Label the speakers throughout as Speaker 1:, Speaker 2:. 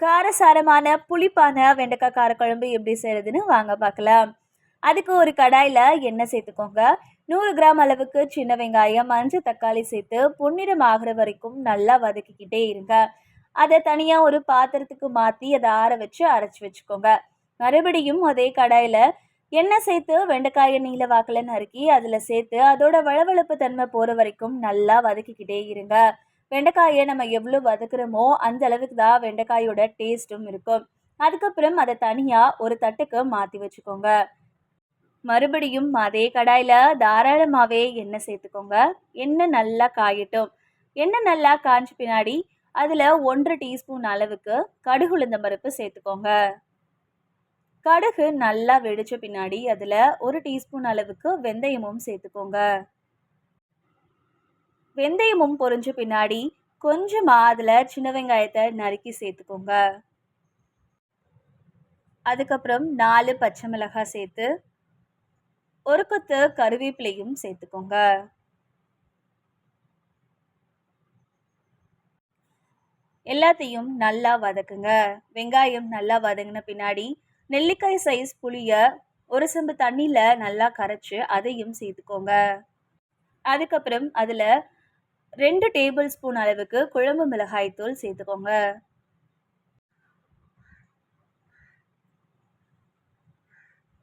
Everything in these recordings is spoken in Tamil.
Speaker 1: காரசாரமான புளிப்பான வெண்டைக்காய் காரக்குழம்பு எப்படி செய்கிறதுன்னு வாங்க பார்க்கலாம். அதுக்கு ஒரு கடாயில் எண்ணெய் சேர்த்துக்கோங்க. நூறு கிராம் அளவுக்கு சின்ன வெங்காயம் மஞ்சள் தக்காளி சேர்த்து பொன்னிறம் ஆகிற வரைக்கும் நல்லா வதக்கிக்கிட்டே இருங்க. அதை தனியாக ஒரு பாத்திரத்துக்கு மாற்றி அதை ஆற வச்சு அரைச்சி வச்சுக்கோங்க. மறுபடியும் அதே கடாயில் எண்ணெய் சேர்த்து வெண்டைக்காயை நீல வாக்கில் நறுக்கி அதில் சேர்த்து அதோட வளவளப்பு தன்மை போகிற வரைக்கும் நல்லா வதக்கிக்கிட்டே இருங்க. வெண்டைக்காயை நம்ம எவ்வளோ வதக்குறோமோ அந்த அளவுக்கு தான் வெண்டைக்காயோட டேஸ்ட்டும் இருக்கும். அதுக்கப்புறம் அதை தனியாக ஒரு தட்டுக்கு மாற்றி வச்சுக்கோங்க. மறுபடியும் அதே கடாயில் தாராளமாகவே எண்ணெய் சேர்த்துக்கோங்க. எண்ணெய் நல்லா காயட்டும். எண்ணெய் நல்லா காய்ஞ்ச பின்னாடி அதில் ஒன்றரை டீஸ்பூன் அளவுக்கு கடுகு உளுந்த பருப்பு சேர்த்துக்கோங்க. கடுகு நல்லா வெடித்த பின்னாடி அதில் ஒரு டீஸ்பூன் அளவுக்கு வெந்தயமும் சேர்த்துக்கோங்க. வெந்தயமும் பொரிஞ்ச பின்னாடி கொஞ்சமாக அதில் சின்ன வெங்காயத்தை நறுக்கி சேர்த்துக்கோங்க. அதுக்கப்புறம் நாலு பச்சை மிளகாய் சேர்த்து ஒரு கொத்து கருவேப்பிலையும் சேர்த்துக்கோங்க. எல்லாத்தையும் நல்லா வதக்குங்க. வெங்காயம் நல்லா வதங்கின பின்னாடி நெல்லிக்காய் சைஸ் புளியை ஒரு செம்பு தண்ணியில் நல்லா கரைச்சி அதையும் சேர்த்துக்கோங்க. அதுக்கப்புறம் அதில் ரெண்டு டேபிள் ஸ்பூன் அளவுக்கு குழம்பு மிளகாய் தூள் சேர்த்துக்கோங்க.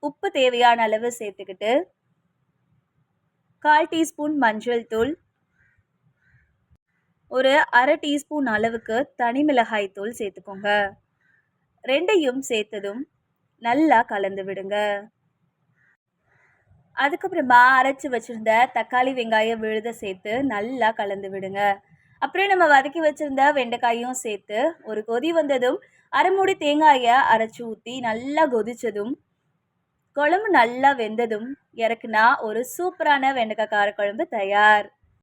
Speaker 1: உப்பு தேவையான அளவு சேர்த்துக்கிட்டு கால் டீஸ்பூன் மஞ்சள் தூள் ஒரு அரை டீஸ்பூன் அளவுக்கு தனி மிளகாய் தூள் சேர்த்துக்கோங்க. ரெண்டையும் சேர்த்ததும் நல்லா கலந்து விடுங்க. அதுக்கப்புறமா அரைச்சி வச்சுருந்த தக்காளி வெங்காயம் விழுத சேர்த்து நல்லா கலந்து விடுங்க. அப்புறம் நம்ம வதக்கி வச்சுருந்த வெண்டைக்காயும் சேர்த்து ஒரு கொதி வந்ததும் அரை மூடி தேங்காயை அரைச்சி ஊற்றி நல்லா கொதித்ததும் குழம்பு நல்லா வெந்ததும் இறக்குனா ஒரு சூப்பரான வெண்டைக்காய் காரக்குழம்பு தயார்.